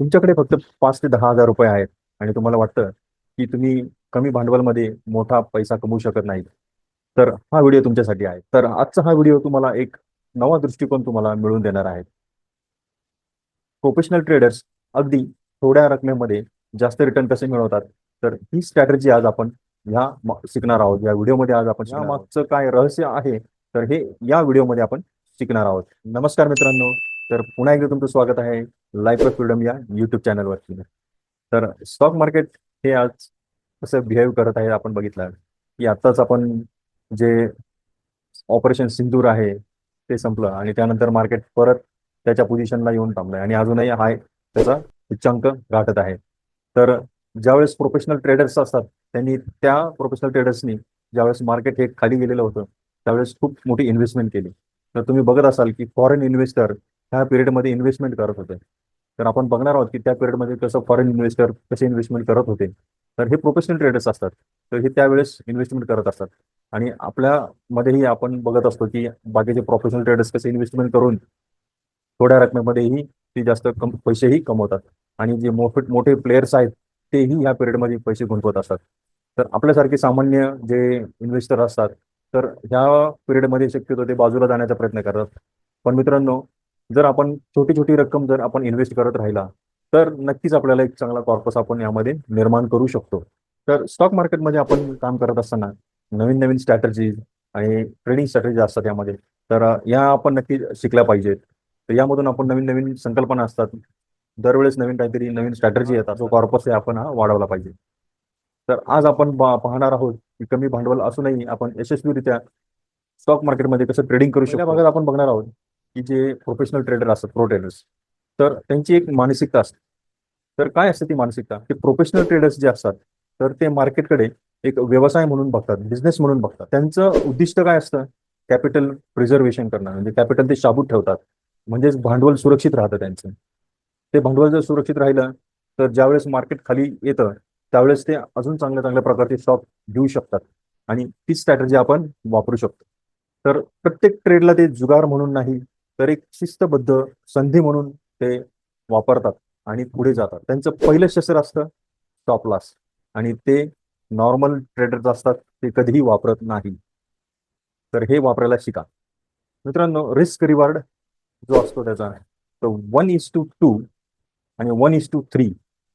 तुमच्याकडे फक्त पाच ते दहा हजार रुपये आहेत. आणि तुम्हाला वाटतं की तुम्ही कमी भांडवलमध्ये मोठा पैसा कमवू शकत नाही तर हा व्हिडिओ तुमच्यासाठी आहे. तर आजचा हा व्हिडिओ तुम्हाला एक नवा दृष्टिकोन तुम्हाला मिळवून देणार आहे. प्रोफेशनल ट्रेडर्स अगदी थोड्या रकमेमध्ये जास्त रिटर्न कसे मिळवतात? तर ही स्ट्रॅटर्जी आज आपण ह्या शिकणार आहोत. या व्हिडिओमध्ये आज आपण मागचं काय रहस्य आहे? तर हे या व्हिडिओमध्ये आपण शिकणार आहोत. नमस्कार मित्रांनो. तर पुन्हा एकदा तुमचं स्वागत आहे. लाईफ ऑफ फ्रीडम या युट्यूब चॅनलवरती तर स्टॉक मार्केट हे आज कसं बिहेव करत आहे आपण बघितलं. की आत्ताच आपण जे ऑपरेशन सिंदूर आहे ते संपलं आणि त्यानंतर मार्केट परत त्याच्या पोझिशनला येऊन थांबलंय आणि अजूनही हाय त्याचा उच्चांक गाठत आहे. तर ज्यावेळेस प्रोफेशनल ट्रेडर्स असतात त्यांनी त्या प्रोफेशनल ट्रेडर्सनी ज्यावेळेस मार्केट हे खाली गेलेलं होतं त्यावेळेस खूप मोठी इन्व्हेस्टमेंट केली. तर तुम्ही बघत असाल की फॉरेन इन्व्हेस्टर ह्या पिरियडमध्ये इन्व्हेस्टमेंट करत होते. तर आपण बघणार आहोत की त्या पिरियडमध्ये कसं फॉरेन इन्व्हेस्टर कसे इन्व्हेस्टमेंट करत होते. तर हे प्रोफेशनल ट्रेडर्स असतात. तर हे त्यावेळेस इन्व्हेस्टमेंट करत असतात. आणि आपल्यामध्येही आपण बघत असतो की बाकीचे प्रोफेशनल ट्रेडर्स कसे इन्व्हेस्टमेंट करून थोड्या रकमेमध्येही ते जास्त कम पैसेही कमवतात. आणि जे मोठे मोठे प्लेयर्स आहेत तेही ह्या पिरियडमध्ये पैसे गुंतवत असतात. तर आपल्यासारखे सामान्य जे इन्व्हेस्टर असतात तर ह्या पिरियडमध्ये शक्यतो ते बाजूला जाण्याचा प्रयत्न करतात. पण मित्रांनो जर आपण छोटी छोटी रक्कम जर आपण इन्व्हेस्ट करत राहिला तर नक्कीच आपल्याला एक चांगला कॉर्पस आपण यामध्ये निर्माण करू शकतो. तर स्टॉक मार्केटमध्ये आपण काम करत असताना नवीन नवीन स्ट्रॅटर्जीज आणि ट्रेडिंग स्ट्रॅटर्जीज असतात यामध्ये तर या आपण नक्की शिकल्या पाहिजेत. तर यामधून आपण नवीन नवीन संकल्पना असतात. दरवेळेस नवीन काहीतरी नवीन स्ट्रॅटर्जी येतात. जो कॉर्पस आहे आपण हा वाढवला पाहिजे. तर आज आपण पाहणार आहोत की कमी भांडवल असूनही आपण यशस्वीरित्या स्टॉक मार्केटमध्ये कसं ट्रेडिंग करू शकतो. या भागात आपण बघणार आहोत की जे प्रोफेशनल ट्रेडर असतात प्रो ट्रेडर्स तर त्यांची एक मानसिकता असते. तर काय असते ती मानसिकता? की प्रोफेशनल ट्रेडर्स जे असतात तर ते मार्केटकडे एक व्यवसाय म्हणून बघतात बिझनेस म्हणून बघतात. त्यांचं उद्दिष्ट काय असतं? कॅपिटल प्रिझर्वेशन करणं म्हणजे कॅपिटल ते शाबूत ठेवतात. म्हणजेच भांडवल सुरक्षित राहतं त्यांचं. ते भांडवल जर सुरक्षित राहिलं तर ज्यावेळेस मार्केट खाली येतं त्यावेळेस ते अजून चांगल्या चांगल्या प्रकारचे स्टॉक घेऊ शकतात. आणि तीच स्ट्रॅटर्जी आपण वापरू शकतो. तर प्रत्येक ट्रेडला ते जुगार म्हणून नाही तर एक शिस्तबद्ध संधी म्हणून ते वापरतात आणि पुढे जातात. त्यांचं पहिलं शस्त्र असतं स्टॉप लॉस आणि ते नॉर्मल ट्रेडर्स असतात ते कधीही वापरत नाही. तर हे वापरायला शिका. मित्रांनो रिस्क रिवॉर्ड जो असतो त्याचा तो वन इज टू टू आणि वन इज टू थ्री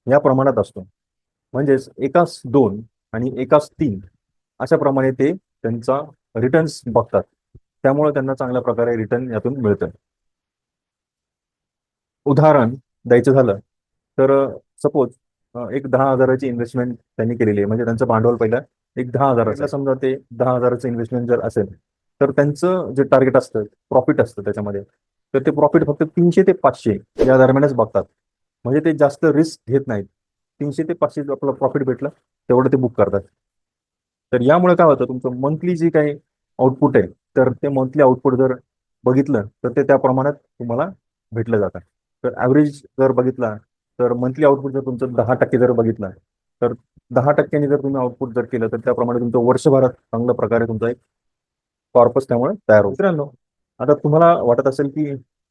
या प्रमाणात असतो. म्हणजेच एकास दोन आणि एकास तीन अशा प्रमाणे ते त्यांचा रिटर्न्स बघतात. त्यामुळे त्यांना चांगल्या प्रकारे रिटर्न यातून मिळतं उदाहरण द्यायचं झालं तर सपोज एक दहा हजाराची इन्व्हेस्टमेंट त्यांनी केलेली आहे. म्हणजे त्यांचं भांडवल पहिलं एक दहा हजाराचं समजा ते दहा हजाराचं इन्व्हेस्टमेंट जर असेल तर त्यांचं जे टार्गेट असतं प्रॉफिट असतं त्याच्यामध्ये तर ते प्रॉफिट फक्त तीनशे ते पाचशे या दरम्यानच बघतात. म्हणजे ते जास्त रिस्क घेत नाहीत. तीनशे ते पाचशे आपलं प्रॉफिट भेटलं तेवढं ते बुक करतात. तर यामुळे काय होतं तुमचं मंथली जे काही आउटपुट आहे. तर ते मंथली आउटपुट जर बघितलं तर ते त्या प्रमाणात तुम्हाला भेटलं जातं. तर ॲव्हरेज जर बघितला तर मंथली आउटपुट जर तुमचं दहा टक्के जर बघितलं तर दहा टक्क्यांनी जर तुम्ही आउटपुट जर केलं तर त्याप्रमाणे तुमचं वर्षभरात चांगल्या प्रकारे तुमचा एक कॉर्पस त्यामुळे तयार होतो. मित्रांनो. आता तुम्हाला वाटत असेल की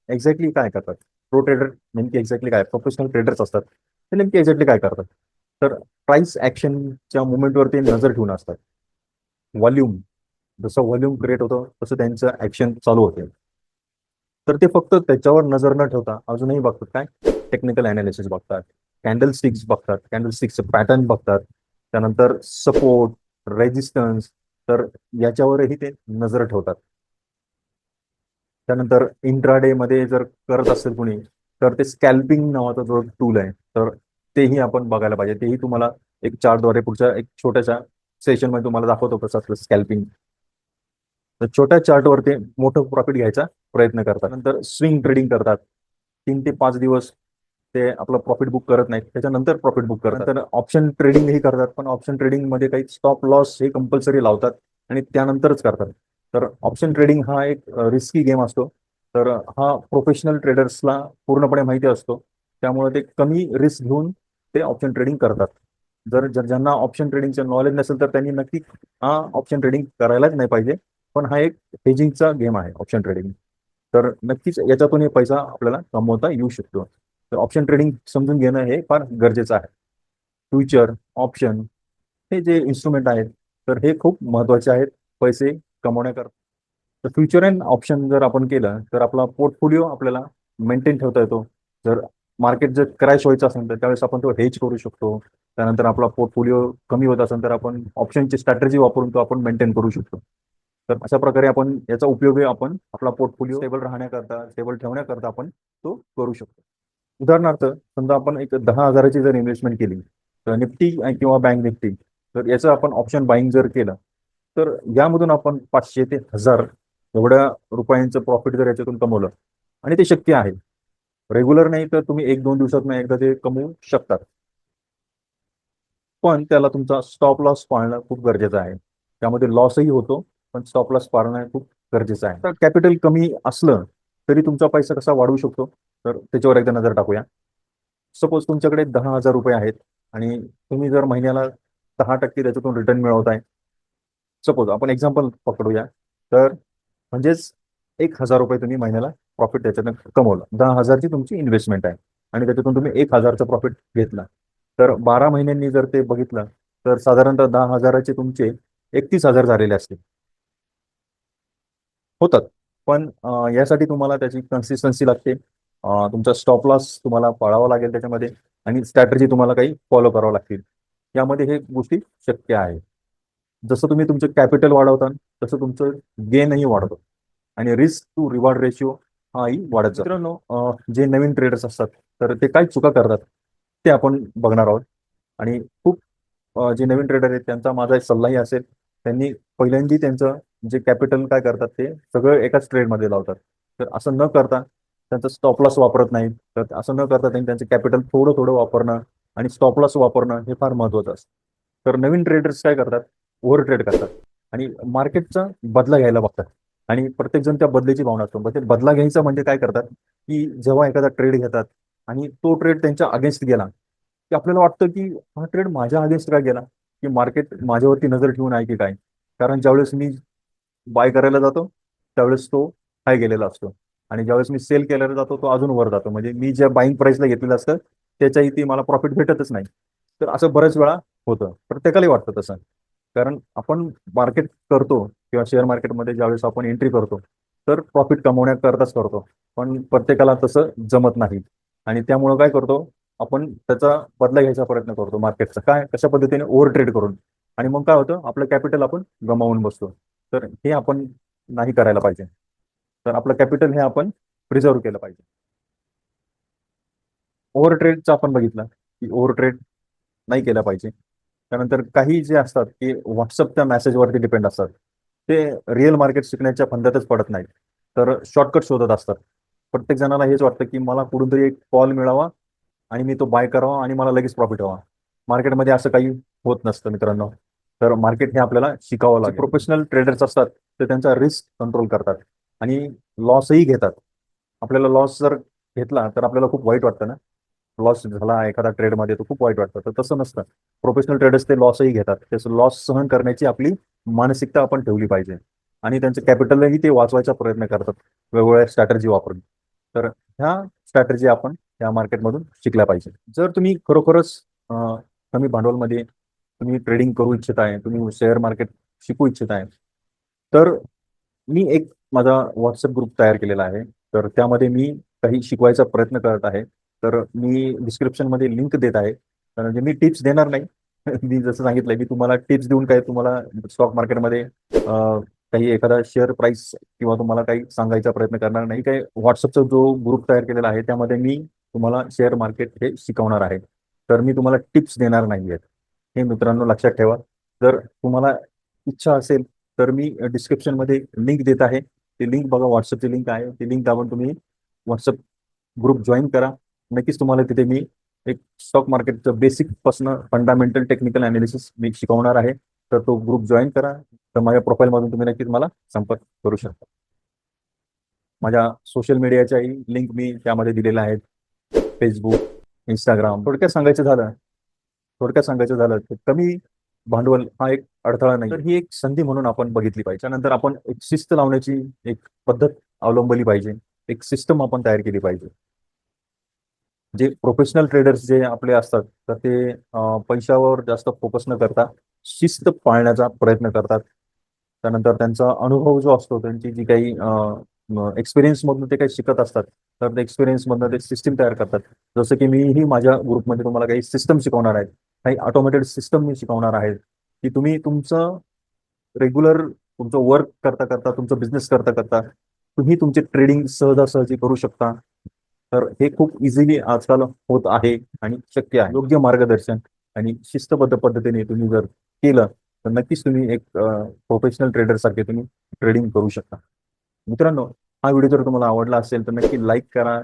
एक्झॅक्टली काय करतात? प्रो ट्रेडर नेमकी एक्झॅक्टली काय? प्रोफेशनल ट्रेडर्स असतात. ते नेमकी एक्झॅक्टली काय करतात? तर प्राइस ॲक्शनच्या मुवमेंटवरती नजर ठेवून असतात. व्हॉल्यूम जसं व्हॉल्यूम क्रिएट होतं तसं त्यांचं ऍक्शन चालू होते. तर ते फक्त त्याच्यावर नजर न ठेवता अजूनही बघतात काय? टेक्निकल अनालिसिस बघतात कॅन्डल स्टिक्स बघतात कॅन्डल स्टिक्सचं पॅटर्न बघतात त्यानंतर सपोर्ट रेजिस्टन्स तर याच्यावरही ते नजर ठेवतात. त्यानंतर इंट्राडे मध्ये जर करत असेल कुणी तर ते स्कॅल्पिंग नावाचा जो टूल आहे तर तेही आपण बघायला पाहिजे. तेही तुम्हाला एक चार्टद्वारे पुढच्या एक छोट्याशा सेशनमध्ये तुम्हाला दाखवतो कसं असलं स्कॅल्पिंग तर छोट्या चार्टवर ते मोठं प्रॉफिट घ्यायचा प्रयत्न करतात. नंतर स्विंग ट्रेडिंग करतात. तीन ते पाच दिवस ते आपलं प्रॉफिट बुक करत नाहीत. त्याच्यानंतर प्रॉफिट बुक करतात. तर ऑप्शन ट्रेडिंगही करतात. पण ऑप्शन ट्रेडिंगमध्ये काही स्टॉप लॉस हे कंपल्सरी लावतात आणि त्यानंतरच करतात. तर ऑप्शन ट्रेडिंग हा एक रिस्की गेम असतो. तर हा प्रोफेशनल ट्रेडर्सला पूर्णपणे माहिती असतो. त्यामुळे ते कमी रिस्क घेऊन ते ऑप्शन ट्रेडिंग करतात. जर जर ज्यांना ऑप्शन ट्रेडिंगचं नॉलेज नसेल तर त्यांनी नक्की हा ऑप्शन ट्रेडिंग करायलाच नाही पाहिजे. पण हा एक हेजिंगचा गेम आहे ऑप्शन ट्रेडिंग तर नक्कीच याच्यातून हे पैसा आपल्याला कमवता येऊ शकतो. तर ऑप्शन ट्रेडिंग समजून घेणं हे फार गरजेचं आहे. फ्युचर ऑप्शन हे जे इन्स्ट्रुमेंट आहेत तर हे खूप महत्त्वाचे आहेत पैसे कमवण्याकरता. तर फ्युचर अँड ऑप्शन जर आपण केलं तर आपला पोर्टफोलिओ आपल्याला मेंटेन ठेवता येतो. जर मार्केट जर क्रॅश व्हायचं असेल तर त्यावेळेस आपण तो हेज करू शकतो. त्यानंतर आपला पोर्टफोलिओ कमी होत असेल तर आपण ऑप्शनची स्ट्रॅटेजी वापरून तो आपण मेंटेन करू शकतो. तर अशा प्रकारे आपण याचा उपयोग आपण आपला पोर्टफोलिओ स्टेबल राहण्याकरता स्टेबल ठेवण्याकरता आपण तो करू शकतो. उदाहरणार्थ समजा आपण एक दहा हजाराची जर इन्व्हेस्टमेंट केली तर निफ्टी किंवा बँक निफ्टी तर याचं आपण ऑप्शन बाईंग जर केलं तर यामधून आपण पाचशे ते हजार एवढ्या रुपयांचं प्रॉफिट जर याच्यातून कमवलं आणि ते शक्य आहे. रेग्युलर नाही तर तुम्ही एक दोन दिवसात नाही एकदा ते कमवू शकतात. पण त्याला तुमचा स्टॉप लॉस पाळणं खूप गरजेचं आहे. त्यामध्ये लॉसही होतो पण स्टॉप लॉस पाळणं खूप गरजेचं आहे. तर कॅपिटल कमी असलं तरी तुमचा पैसा कसा वाढवू शकतो? तर त्याच्यावर एकदा नजर टाकूया. सपोज तुमच्याकडे दहा हजार रुपये आहेत आणि तुम्ही जर महिन्याला दहा टक्के त्याच्यातून रिटर्न मिळवताय. सपोज आपण एक्झाम्पल पकडूया. तर म्हणजेच एक हजार रुपये तुम्ही महिन्याला प्रॉफिट त्याच्यातून कमवलं. दहा हजारची तुमची इन्व्हेस्टमेंट आहे आणि त्याच्यातून तुम्ही एक हजारचं प्रॉफिट घेतला. तर बारा महिन्यांनी जर ते बघितलं तर साधारणतः दहा हजाराचे तुमचे एकतीस हजार झालेले असतील. होतात. पण यासाठी तुम्हाला त्याची कन्सिस्टन्सी लागते. तुमचा स्टॉप लॉस तुम्हाला पाळावा लागेल त्याच्यामध्ये आणि स्ट्रॅटर्जी तुम्हाला काही फॉलो करावं लागतील. यामध्ये हे गोष्टी शक्य आहे. जसं तुम्ही तुमचं कॅपिटल वाढवता तसं तुमचं गेनही वाढतं. आणि रिस्क टू रिवॉर्ड रेशिओ हाही वाढत जातो. मित्रांनो जे नवीन ट्रेडर्स असतात तर ते काय चुका करतात ते आपण बघणार आहोत. आणि खूप जे नवीन ट्रेडर आहेत त्यांचा माझा एक सल्लाही असेल. त्यांनी पहिल्यांदी त्यांचं जे कॅपिटल काय करतात ते सगळं एकाच ट्रेडमध्ये लावतात. तर असं न करता त्यांचं स्टॉपलॉस वापरत नाहीत. तर असं न करता त्यांनी त्यांचं कॅपिटल थोडं थोडं वापरणं आणि स्टॉप लॉस वापरणं हे फार महत्वाचं असतं. तर नवीन ट्रेडर्स काय करतात? ओव्हर ट्रेड करतात. आणि मार्केटचा बदला घ्यायला बघतात. आणि प्रत्येकजण त्या बदलेची भावना असतो. म्हणजे बदला घ्यायचा म्हणजे काय करतात? की जेव्हा एखादा ट्रेड घेतात आणि तो ट्रेड त्यांच्या अगेन्स्ट गेला की आपल्याला वाटतं की हा ट्रेड माझ्या अगेन्स्ट का गेला? की मार्केट माझ्यावरती नजर ठेवून आहे की काय? कारण ज्यावेळेस मी बाय करायला जातो त्यावेळेस तो हाय गेलेला असतो. आणि ज्यावेळेस मी सेल केल्याला जातो तो अजून वर जातो. म्हणजे मी ज्या बाईंग प्राईसला घेतलेलं असतं त्याच्या इथे मला प्रॉफिट भेटतच नाही. तर असं बऱ्याच वेळा होतं. प्रत्येकालाही वाटतं तसं. कारण आपण मार्केट करतो किंवा शेअर मार्केटमध्ये ज्यावेळेस आपण एंट्री करतो तर प्रॉफिट कमवण्याकरताच करतो. पण प्रत्येकाला तसं जमत नाही. आणि त्यामुळं काय करतो आपण त्याचा बदला घ्यायचा प्रयत्न करतो मार्केटचा काय? कशा पद्धतीने ओव्हर ट्रेड करून. आणि मग काय होतं आपलं कॅपिटल आपण गमावून बसतो. तर हे आपण नाही करायला पाहिजे. तर आपलं कॅपिटल हे आपण प्रिझर्व केलं पाहिजे. ओव्हर ट्रेडचं आपण बघितलं की ओव्हर ट्रेड नाही केलं पाहिजे. त्यानंतर काही जे असतात की व्हॉट्सअपच्या मेसेजवरती डिपेंड असतात. ते रिअल मार्केट शिकण्याच्या फंद्यातच पडत नाहीत. तर शॉर्टकट शोधत असतात. प्रत्येक जणाला हेच वाटतं की मला कुठून तरी एक कॉल मिळावा आणि मी तो बाय करावा आणि मला लगेच प्रॉफिट व्हावा. मार्केटमध्ये असं काही होत नसतं मित्रांनो. तर मार्केट हे आपल्याला शिकावं लागेल. प्रोफेशनल ट्रेडर्स असतात ते त्यांचा रिस्क कंट्रोल करतात आणि लॉसही घेतात. आपल्याला लॉस जर घेतला तर आपल्याला खूप वाईट वाटतं ना? लॉस झाला एखादा ट्रेडमध्ये तो खूप वाईट वाटतं तर तसं नसतं. प्रोफेशनल ट्रेडर्स ते लॉसही घेतात. त्याचं लॉस सहन करण्याची आपली मानसिकता आपण ठेवली पाहिजे आणि त्यांचं कॅपिटलही ते वाचवायचा प्रयत्न करतात वेगवेगळ्या स्ट्रॅटर्जी वापरून. तर ह्या स्ट्रॅटर्जी आपण या मार्केटमधून शिकल्या पाहिजे. जर तुम्ही खरोखरच कमी भांडवलमध्ये तुम्ही ट्रेडिंग करू इच्छित आहे तुम्ही शेअर मार्केट शिकू इच्छित आहे. तर मी एक माझा व्हॉट्सअप ग्रुप तयार केलेला आहे. तर त्यामध्ये मी काही शिकवायचा प्रयत्न करत आहे. तर मी डिस्क्रिप्शनमध्ये लिंक देत आहे. म्हणजे मी टिप्स देणार नाही. मी जसं सांगितलंय मी तुम्हाला टिप्स देऊन काय तुम्हाला स्टॉक मार्केटमध्ये काही एखादा शेअर प्राइस किंवा तुम्हाला काही सांगायचा प्रयत्न करणार नाही. काही व्हॉट्सअपचा जो ग्रुप तयार केलेला आहे त्यामध्ये मी तुम्हाला शेअर मार्केट हे शिकवणार आहे. तर मी तुम्हाला टिप्स देणार नाही आहेत. हे मित्रांनो लक्षात ठेवा. जर तुम्हाला इच्छा असेल तर मी डिस्क्रिप्शनमध्ये लिंक देत आहे. ती लिंक बघा व्हॉट्सअपची लिंक आहे. ती लिंक दाबून तुम्ही व्हॉट्सअप ग्रुप जॉईन करा. नक्कीच तुम्हाला तिथे मी एक स्टॉक मार्केटचं बेसिकपासून फंडामेंटल टेक्निकल अनालिसिस मी शिकवणार आहे. तर तो ग्रुप जॉईन करा. तर माझ्या प्रोफाईलमधून तुम्ही नक्कीच मला संपर्क करू शकता. माझ्या सोशल मीडियाच्याही लिंक मी त्यामध्ये दिलेल्या आहेत. फेसबुक इंस्टाग्राम थोडक्यात सांगायचं झालं थोडक्यात सांगायचं झालं तर कमी भांडवल हा एक अडथळा नाही. तर ही एक संधी म्हणून आपण बघितली पाहिजे. त्यानंतर आपण एक शिस्त लावण्याची एक पद्धत अवलंबली पाहिजे. एक सिस्टम आपण तयार केली पाहिजे. जे प्रोफेशनल ट्रेडर्स जे आपले असतात तर ते पैशावर जास्त फोकस न करता शिस्त पाळण्याचा प्रयत्न करतात. त्यानंतर त्यांचा अनुभव जो असतो त्यांची जी काही एक्सपिरियन्स मधून ते काही शिकत असतात. तर त्या एक्सपिरियन्स मधून ते सिस्टीम तयार करतात. जसं की मीही माझ्या ग्रुपमध्ये तुम्हाला काही सिस्टम शिकवणार आहेत. काही ऑटोमेटेड सिस्टम मी शिकवणार आहे की तुम्ही तुमचं रेग्युलर तुमचं वर्क करता करता तुमचं बिझनेस करता करता तुम्ही तुमचे ट्रेडिंग सहजासहजी करू शकता. तर हे खूप इझिली आजकाल होत आहे आणि शक्य आहे. योग्य मार्गदर्शन आणि शिस्तबद्ध पद्धतीने तुम्ही जर केलं तर नक्कीच तुम्ही एक प्रोफेशनल ट्रेडर सारखे तुम्ही ट्रेडिंग करू शकता. मित्रांनो हा व्हिडिओ जर तुम्हाला आवडला असेल तर नक्की लाईक करा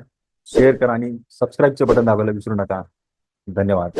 शेअर करा आणि सबस्क्राईबचं बटन दाबायला विसरू नका. धन्यवाद.